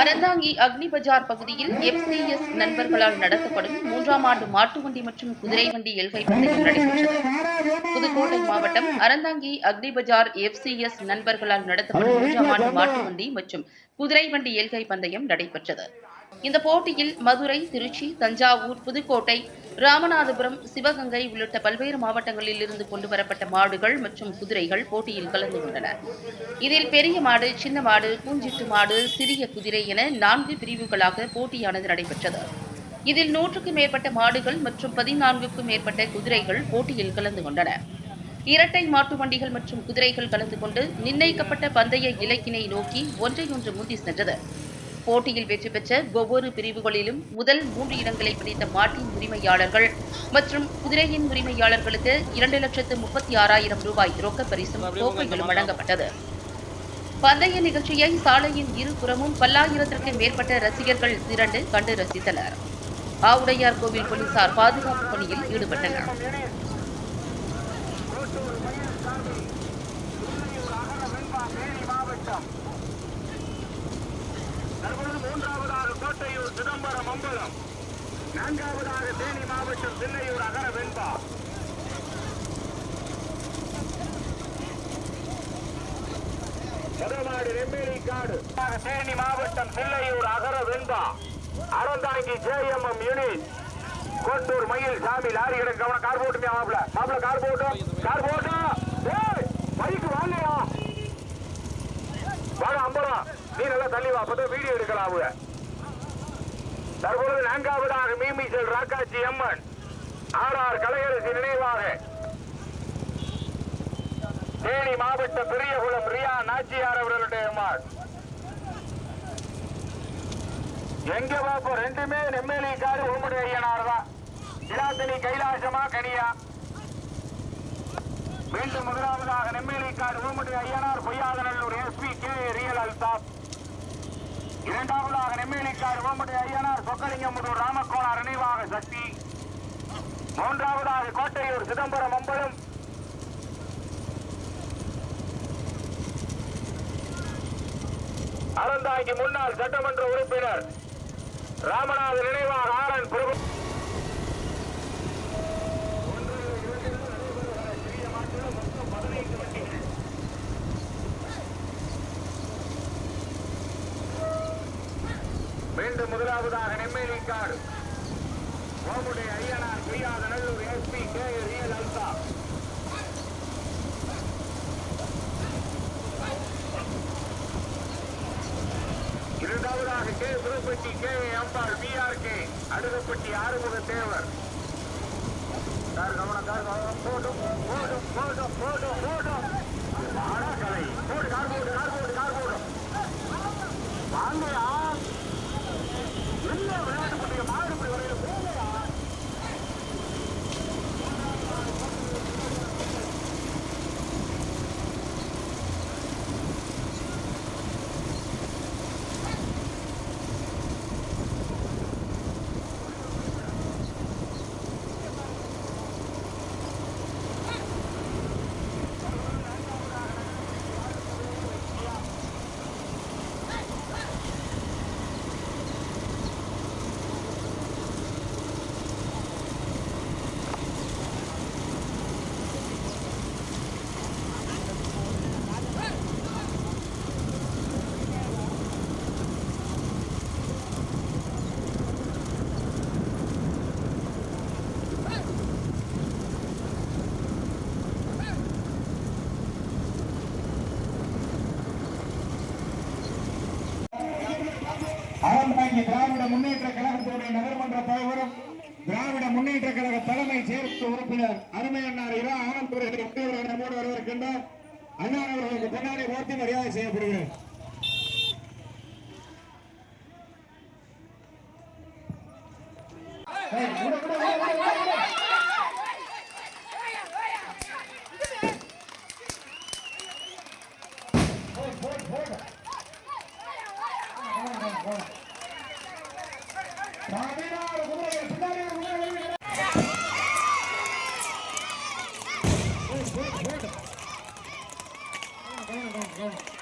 அறந்தாங்கி அக்னி பஜார் பகுதியில் எஃப்சிஎஸ் நண்பர்களால் நடத்தப்படும் மூன்றாம் ஆண்டு மாட்டு வண்டி மற்றும் குதிரை வண்டி எல்கை பந்தயம் நடைபெற்றது. புதுக்கோட்டை மாவட்டம் அறந்தாங்கி அக்னி பஜார் எஃப்சிஎஸ் நண்பர்களால் நடத்தப்படும் மூன்றாம் ஆண்டு மாட்டு வண்டி மற்றும் குதிரை வண்டி எல்கை பந்தயம் நடைபெற்றது. இந்த போட்டியில் மதுரை திருச்சி தஞ்சாவூர் புதுக்கோட்டை ராமநாதபுரம் சிவகங்கை உள்ளிட்ட பல்வேறு மாவட்டங்களில் இருந்து கொண்டு வரப்பட்ட மாடுகள் மற்றும் குதிரைகள் போட்டியில் கலந்து கொண்டன. இதில் பெரிய மாடு சின்ன மாடு பூஞ்சிட்டு மாடு சிறிய குதிரை என நான்கு பிரிவுகளாக போட்டியானது நடைபெற்றது. இதில் நூற்றுக்கும் மேற்பட்ட மாடுகள் மற்றும் பதினான்குக்கும் மேற்பட்ட குதிரைகள் போட்டியில் கலந்து கொண்டன. இரட்டை மாட்டு வண்டிகள் மற்றும் குதிரைகள் கலந்து கொண்டு நிர்ணயிக்கப்பட்ட பந்தய இலக்கினை நோக்கி ஒன்றையொன்று முந்தி சென்றது. போட்டியில் வெற்றி பெற்ற ஒவ்வொரு பிரிவுகளிலும் முதல் மூன்று இடங்களை பிடித்த மாட்டின் உரிமையாளர்கள் மற்றும் குதிரையின் உரிமையாளர்களுக்கு இரண்டு லட்சத்து முப்பத்தி ஆறாயிரம் ரூபாய் ரொக்க பரிசும் கோப்பைகளும் வழங்கப்பட்டது. பந்தய நிகழ்ச்சியை சாலையின் இருபுறமும் பல்லாயிரத்திற்கும் மேற்பட்ட ரசிகர்கள் திரண்டு கண்டு ரசித்தனர். ஆவுடையார் கோவில் போலீசார் பாதுகாப்பு பணியில் ஈடுபட்டனர் தற்பொழுது மூன்றாவதாக கோட்டையூர் சிதம்பரம் நான்காவதாக தேனி மாவட்டம் தில்லையூர் அகர வெண்பா செதமாடு ரெம்பேரி காடு தேனி மாவட்டம் Thillaiyur Agara Venba Aranthangi JMM unit. Kottur Mayil Samy lorry கிடக்கு கவனம். கார் போட்டுமே மாப்பிள. மாப்பிள கார் போட்டோம். கார் போட்டோம். ஏய் பைக்கு வாங்கயா வாங்க அம்பலம் நீ நல்லா தள்ளி வா அப்பதான் வீடியோ எடுக்கலாம் அவங்க. தற்பொழுது நான்காவதாக மீமிசல் ராக்காச்சி அம்மன். ஆர் கலையரசி நினைவாக. தேனி மாவட்ட பெரியகுளம் ரியா நாச்சியார் அவர்களுடைய அம்மாள். எங்க பாப்போம் ரெண்டுமே நெம்மேலி காடு உம்முடைய ஐயனார் தான். இலாத்தனி கைலாசமா கனியா. மீண்டும் முதலாவதாக Nemmelikkadu Oomudaiya Ayyanar Poyyathanallur SP K real Althaf. இரண்டாவதாக நெம்மேலிக்காடு ஊமுடைய ஐயனார் சொக்கலிங்கமுதூர் ராமக்கோணார் நினைவாக சக்தி. மூன்றாவதாக கோட்டையூர் சிதம்பரம் அம்பலம். அறந்தாங்கி முன்னாள் சட்டமன்ற உறுப்பினர் ராமநாத நினைவாக ஆரன் பிரபு மீண்டும் முதலாவதாக நெம்மேலி காடு. Oomudaiya Ayyanar Poyyathanallur SP K real Althaf இரண்டாவதாக K Puduppatti K Ambal P R K. Adukappatti Arumuga Thevar. Car கவனம் கார் கவனம். போடும் போடும் போடும் போடும் போடும். ஆடா கலை. போடு கார் போடு கார் போடு கார் போடும் வாங்க ஆரம்பாங்கி திராவிட முன்னேற்ற கழகத்தினுடைய நகர்மன்ற தலைவரும் திராவிட முன்னேற்ற கழக தலைமை செயற்குழு உறுப்பினர் அருமை அண்ணார் இரா ஆனந்த் அவர்கள் நம்மோடு வரவிருக்கின்றார் அண்ணா அவர்களுக்கு பின்னாடி ஓட்டி மரியாதை செய்யப்படுகிறது Hold, hold, hold. Go on, go on, go on, go.